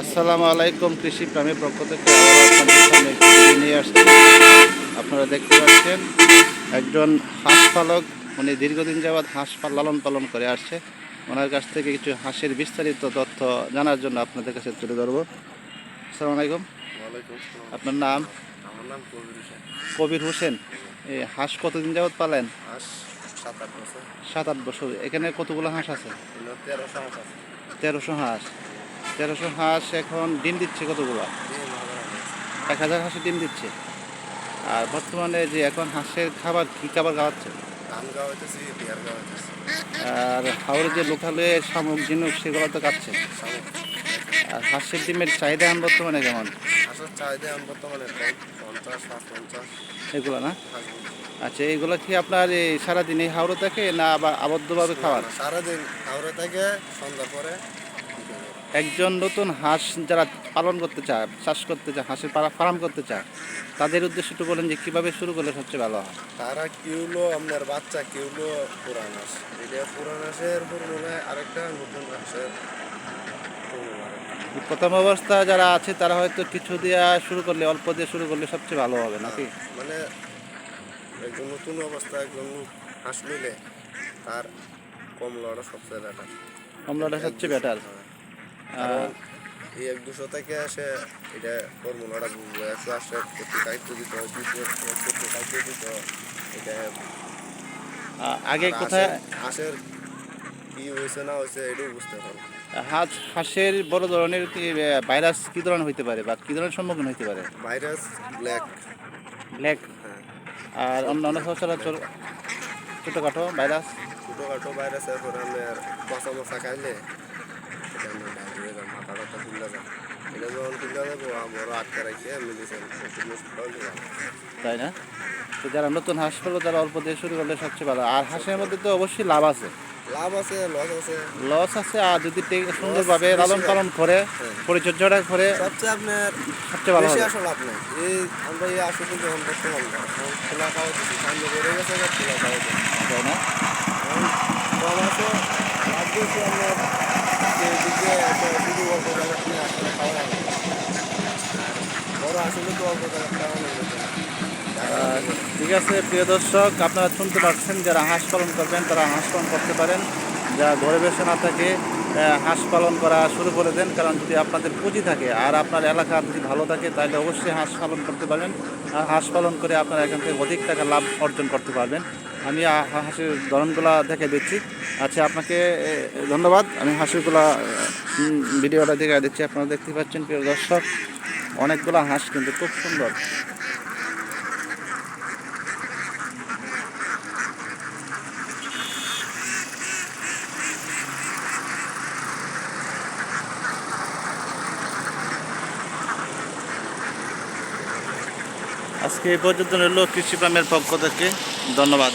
আসসালামু আলাইকুম কৃষি প্রেমী পক্ষ থেকে সামনে নিয়ে আসছি। আপনারা দেখতে পাচ্ছেন একজন হাঁস পালক উনি দীর্ঘদিন যাবৎ হাঁস লালন পালন করে আসছে। ওনার কাছ থেকে কিছু হাঁসের বিস্তারিত তথ্য জানার জন্য আপনাদের কাছে তুলে ধরবো। আসসালামু আলাইকুম। আপনার নাম? আমার নাম কবির হোসেন। কবির হোসেন। এই হাঁস কতদিন যাবৎ পালেন? সাত আট বছর। এখানে কতগুলো হাঁস আছে। তেরোশো হাঁস। তেরোশো হাঁস এখন ডিম দিচ্ছে কতগুলো। এক হাজার হাঁসে ডিম দিচ্ছে। আর বর্তমানে যে এখন হাঁসের খাবার কী খাবার খাওয়াচ্ছে? আর হাওড়ে যে লোকালে শামুক জিনুক সেগুলো তো শামুক। আর হাঁসের ডিমের চাহিদা এখন বর্তমানে কেমন? এগুলো না? আচ্ছা এইগুলো কি আপনার এই সারাদিন এই হাওড়ে থাকে না আবার আবদ্ধভাবে খাওয়ার সারাদিন হাওড়ে থেকে সন্ধ্যা পরে একজন নতুন হাঁস যারা পালন করতে চায় চাষ করতে চায় হাঁসের ফার্ম করতে চায় তাদের উদ্দেশ্য একটু বলেন যে কীভাবে শুরু করলে সবচেয়ে ভালো হয়? তারা কিউলো আপনার বাচ্চা কিউলো পুরান হাঁস। এটা পুরান হাঁসের আরেকটা নতুন হাঁসের প্রথম অবস্থা যারা আছে তারা হয়তো কিছু দেওয়া শুরু করলে অল্প দিয়ে শুরু করলে সবচেয়ে ভালো হবে নাকি? মানে একজন নতুন অবস্থা একজন হাঁস নিলে তার কম লড়া সবচেয়ে বেটার কমলাটা সবচেয়ে বেটার এই এক দুশো থেকে আসে এটা ফর্মুলাটা বুঝব একশো আসে প্রতি দায়িত্ব দিতে হয় দুশো প্রতি দায়িত্ব দিতে হয় এটা আগে কোথায় হাঁসের- কি হয়েছে না হয়েছে এটাও বুঝতে হাঁস হাঁসের বড় ধরনের কি ভাইরাস কি ধরনের হইতে পারে বা কি ধরনের সম্মুখীন হইতে পারে? Virus black. ব্ল্যাক। হ্যাঁ। আর অন্য অন্য সচরাচর ছোটোখাটো ভাইরাস? ছোটোখাটো ভাইরাসের পরে আপনার মশা মশা খাইলে এটা যখন ফুলে যাব আমরা আটকে রাখি মেডিসিন। তাই না? তো যারা নতুন হাঁস পালবে তারা অল্প দিয়ে শুরু করলে সবচেয়ে ভালো। আর হাঁসের মধ্যে তো অবশ্যই লাভ আছে। লাভ আছে লস আছে। লস আছে আর যদি সুন্দরভাবে লালন পালন করে হ্যাঁ। পরিচর্যাটা করে সবচেয়ে আপনার সবচেয়ে ভালো বেশি আসল আপনার এই আমরা এই আসল কিন্তু এখন বর্তমান না খোলা খাওয়া সামনে বেড়ে গেছে খোলা খাওয়া না? কম আছে লাভ বেশি আপনার যে দিকে একটা শুধু অল্প জায়গা নিয়ে আসলে খাওয়া লাগে আর বড় আসলে তো অল্প জায়গা খাওয়া লাগে আর ঠিক আছে প্রিয় দর্শক আপনারা শুনতে পাচ্ছেন যারা হাঁস পালন করবেন তারা হাঁস পালন করতে পারেন। যারা ঘরে বসে না থাকে হাঁস পালন করা শুরু করে দেন কারণ যদি আপনাদের পুঁজি থাকে আর আপনার এলাকা যদি ভালো থাকে তাহলে অবশ্যই হাঁস পালন করতে পারবেন। আর হাঁস পালন করে আপনারা এখান থেকে অধিক টাকা লাভ অর্জন করতে পারবেন। আমি হাঁসের ধরনগুলা দেখে দিচ্ছি। আচ্ছা আপনাকে ধন্যবাদ। আমি হাঁসেরগুলা উম, ভিডিওটা দেখে দিচ্ছি। আপনারা দেখতে পাচ্ছেন প্রিয় দর্শক। অনেকগুলো হাঁস কিন্তু খুব সুন্দর। আজকে এই পর্যন্ত রইল কৃষি প্রামের পক্ষ থেকে। ধন্যবাদ।